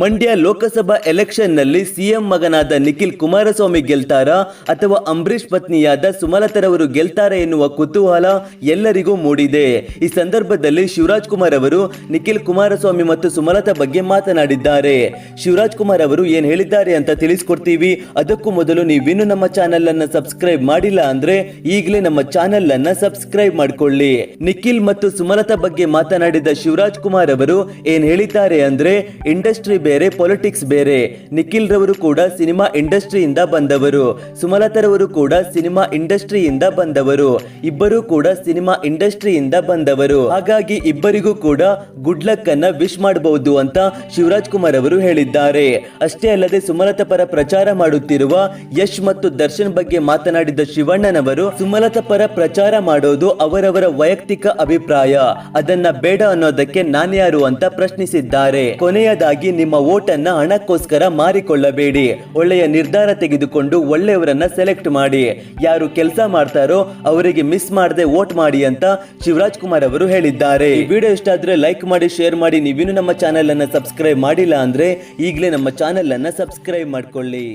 Mandya Lok Sabha ಎಲೆಕ್ಷನ್ನಲ್ಲಿ CM ಮಗನಾದ ನಿಖಿಲ್ ಕುಮಾರಸ್ವಾಮಿ ಗೆಲ್ತಾರಾ ಅಥವಾ ಅಂಬರೀಷ್ ಪತ್ನಿಯಾದ ಸುಮಲತರವರು ಗೆಲ್ತಾರಾ ಎನ್ನುವ ಕುತೂಹಲ ಎಲ್ಲರಿಗೂ ಮೂಡಿದೆ. ಈ ಸಂದರ್ಭದಲ್ಲಿ ಶಿವರಾಜ್ ಕುಮಾರ್ ಅವರು ನಿಖಿಲ್ ಕುಮಾರಸ್ವಾಮಿ ಮತ್ತು ಸುಮಲತಾ ಬಗ್ಗೆ ಮಾತನಾಡಿದ್ದಾರೆ. ಶಿವರಾಜ್ ಕುಮಾರ್ ಅವರು ಏನ್ ಹೇಳಿದ್ದಾರೆ ಅಂತ ತಿಳಿಸ್ಕೊಡ್ತೀವಿ. ಅದಕ್ಕೂ ಮೊದಲು ನೀವಿನ್ನು ನಮ್ಮ ಚಾನೆಲ್ ಅನ್ನ ಸಬ್ಸ್ಕ್ರೈಬ್ ಮಾಡಿಲ್ಲ ಅಂದ್ರೆ ಈಗಲೇ ನಮ್ಮ ಚಾನೆಲ್ ಅನ್ನ ಸಬ್ಸ್ಕ್ರೈಬ್ ಮಾಡ್ಕೊಳ್ಳಿ. ನಿಖಿಲ್ ಮತ್ತು ಸುಮಲತಾ ಬಗ್ಗೆ ಮಾತನಾಡಿದ ಶಿವರಾಜ್ ಕುಮಾರ್ ಅವರು ಏನ್ ಹೇಳಿದ್ದಾರೆ ಅಂದ್ರೆ ಇಂಡಸ್ಟ್ರಿ ಬೇರೆ ಪೊಲಿಟಿಕ್ಸ್ ಬೇರೆ. ನಿಖಿಲ್ ರವರು ಕೂಡ ಸಿನಿಮಾ ಇಂಡಸ್ಟ್ರಿಯಿಂದ ಬಂದವರು. ಸುಮಲತರವರು ಕೂಡ ಸಿನಿಮಾ ಇಂಡಸ್ಟ್ರಿಯಿಂದ ಬಂದವರು. ಇಬ್ಬರು ಕೂಡ ಸಿನಿಮಾ ಇಂಡಸ್ಟ್ರಿಯಿಂದ ಬಂದವರು. ಹಾಗಾಗಿ ಇಬ್ಬರಿಗೂ ಕೂಡ ಗುಡ್ ಲಕ್ ಅನ್ನ ವಿಶ್ ಮಾಡಬಹುದು ಅಂತ ಶಿವರಾಜ್ ಕುಮಾರ್ ಅವರು ಹೇಳಿದ್ದಾರೆ. ಅಷ್ಟೇ ಅಲ್ಲದೆ ಸುಮಲತಾ ಪರ ಪ್ರಚಾರ ಮಾಡುತ್ತಿರುವ ಯಶ್ ಮತ್ತು ದರ್ಶನ್ ಬಗ್ಗೆ ಮಾತನಾಡಿದ ಶಿವಣ್ಣನವರು, ಸುಮಲತಾ ಪರ ಪ್ರಚಾರ ಮಾಡೋದು ಅವರವರ ವೈಯಕ್ತಿಕ ಅಭಿಪ್ರಾಯ. ಅದನ್ನ ಬೇಡ ಅನ್ನೋದಕ್ಕೆ ನಾನ್ಯಾರು ಅಂತ ಪ್ರಶ್ನಿಸಿದ್ದಾರೆ. ಕೊನೆಯದಾಗಿ ನಿಮ್ಮ ಓಟನ್ನ ಹಣಕ್ಕೋಸ್ಕರ ಮಾರಿಕೊಳ್ಳಬೇಡಿ. ಒಳ್ಳೆಯ ನಿರ್ಧಾರ ತೆಗೆದುಕೊಂಡು ಒಳ್ಳೆಯವರನ್ನ ಸೆಲೆಕ್ಟ್ ಮಾಡಿ. ಯಾರು ಕೆಲಸ ಮಾಡ್ತಾರೋ ಅವರಿಗೆ ಮಿಸ್ ಮಾಡದೆ ವೋಟ್ ಮಾಡಿ ಅಂತ ಶಿವರಾಜ್ ಕುಮಾರ್ ಅವರು ಹೇಳಿದ್ದಾರೆ. ಈ ವಿಡಿಯೋ ಇಷ್ಟ ಆದ್ರೆ ಲೈಕ್ ಮಾಡಿ, ಶೇರ್ ಮಾಡಿ. ನೀವಿನ್ನು ನಮ್ಮ ಚಾನೆಲ್ ಅನ್ನ ಸಬ್ಸ್ಕ್ರೈಬ್ ಮಾಡಿಲ್ಲ ಅಂದ್ರೆ ಈಗಲೇ ನಮ್ಮ ಚಾನೆಲ್ ಅನ್ನ ಸಬ್ಸ್ಕ್ರೈಬ್ ಮಾಡ್ಕೊಳ್ಳಿ.